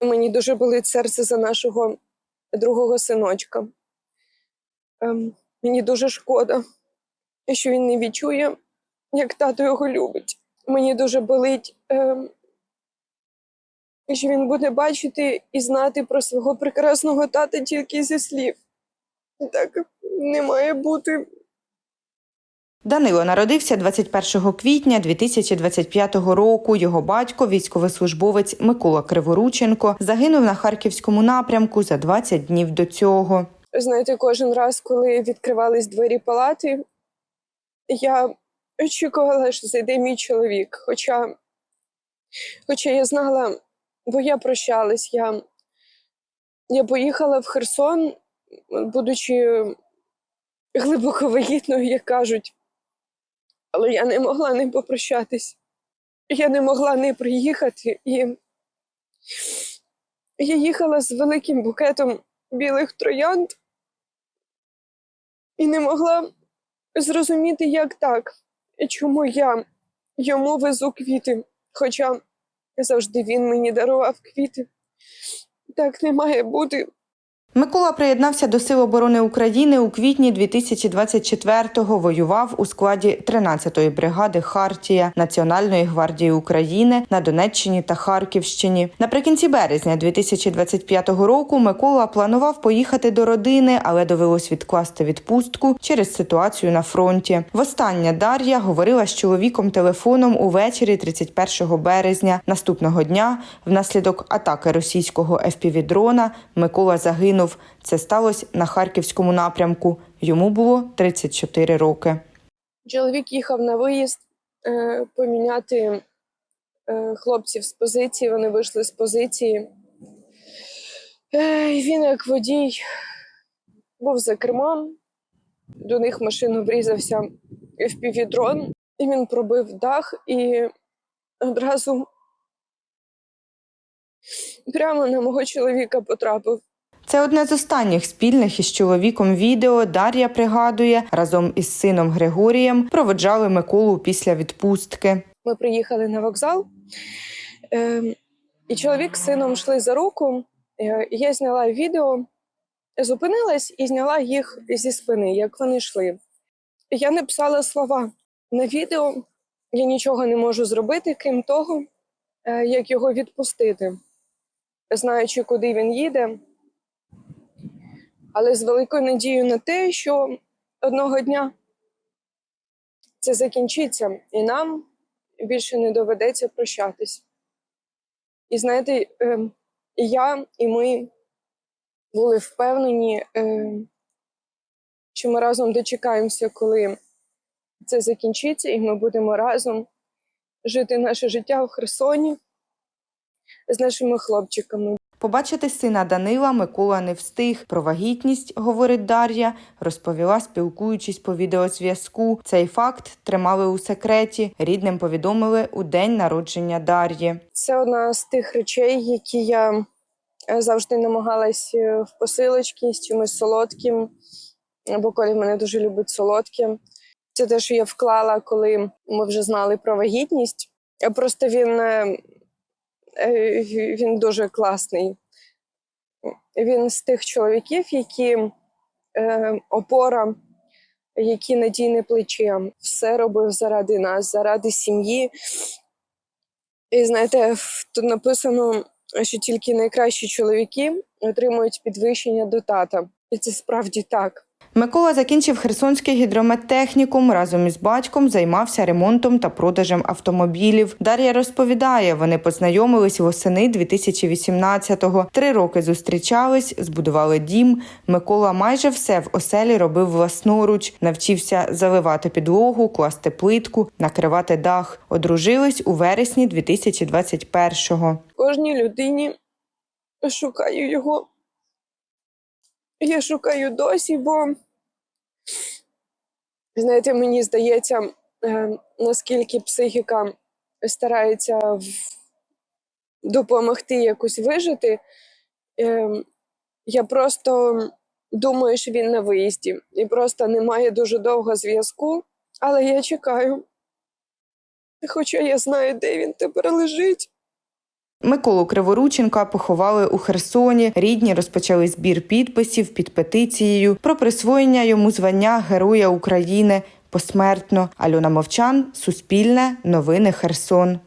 Мені дуже болить серце за нашого другого синочка. Ем, мені дуже шкода, що він не відчує, як тато його любить. Мені дуже болить, ем, що він буде бачити і знати про свого прекрасного тата тільки зі слів. Так не має бути. Данило народився 21 квітня 2025 року. Його батько, військовослужбовець Микола Криворученко, загинув на харківському напрямку за 20 днів до цього. Знаєте, кожен раз, коли відкривались двері палати, я очікувала, що зайде мій чоловік. Хоча, хоча я знала, бо я прощалась, я, я поїхала в Херсон, будучи глибоко вагітною, як кажуть. Але я не могла не попрощатись. Я не могла не приїхати. І я їхала з великим букетом білих троянд і не могла зрозуміти, як так, чому я йому везу квіти, хоча завжди він мені дарував квіти. Так не має бути. Микола приєднався до Сил оборони України у квітні 2024-го. Воював у складі 13-ї бригади Хартія Національної гвардії України на Донеччині та Харківщині. Наприкінці березня 2025 року Микола планував поїхати до родини, але довелось відкласти відпустку через ситуацію на фронті. Востаннє Дар'я говорила з чоловіком телефоном увечері 31 березня. Наступного дня, внаслідок атаки російського FPV-дрона, Микола загинув. Це сталося на харківському напрямку. Йому було 34 роки. Чоловік їхав на виїзд е, поміняти е, хлопців з позиції. Вони вийшли з позиції. Е, він, як водій, був за кермом. До них машину врізався FPV-дрон, і він пробив дах і одразу прямо на мого чоловіка потрапив. Це одне з останніх спільних із чоловіком відео. Дар'я пригадує разом із сином Григорієм проводжали Миколу після відпустки. Ми приїхали на вокзал, е, і чоловік з сином йшли за руку. Е, Я зняла відео, зупинилась і зняла їх зі спини, як вони йшли. Я написала слова на відео. Я нічого не можу зробити, крім того, е, як його відпустити, знаючи, куди він їде, але з великою надією на те, що одного дня це закінчиться, і нам більше не доведеться прощатись. І знаєте, е, і я, і ми були впевнені, е, що ми разом дочекаємося, коли це закінчиться, і ми будемо разом жити наше життя в Херсоні з нашими хлопчиками. Побачити сина Данила Микола не встиг. Про вагітність, говорить Дар'я, розповіла, спілкуючись по відеозв'язку. Цей факт тримали у секреті. Рідним повідомили у день народження Дар'ї. Це одна з тих речей, які я е, завжди намагалась е, в посилочки з чимось солодким, бо Коля мене дуже любить солодке. Це те, що я вклала, коли ми вже знали про вагітність. Просто він, е, він дуже класний. Він з тих чоловіків, які е, опора, які надійне плече, все робив заради нас, заради сім'ї. І знаєте, тут написано, що тільки найкращі чоловіки отримують підвищення до тата. І це справді так. Микола закінчив Херсонський гідрометтехнікум. Разом із батьком займався ремонтом та продажем автомобілів. Дар'я розповідає, вони познайомились восени 2018-го. Три роки зустрічались, збудували дім. Микола майже все в оселі робив власноруч, навчився заливати підлогу, класти плитку, накривати дах. Одружились у вересні 2021-го. Кожній людині шукаю його. Я шукаю досі, бо знаєте, мені здається, е, наскільки психіка старається допомогти якось вижити. Е, я просто думаю, що він на виїзді і просто немає дуже довго зв'язку, але я чекаю. Хоча я знаю, де він тепер лежить. Миколу Криворученка поховали у Херсоні. Рідні розпочали збір підписів під петицією про присвоєння йому звання Героя України посмертно. Альона Мовчан, Суспільне, Новини Херсон.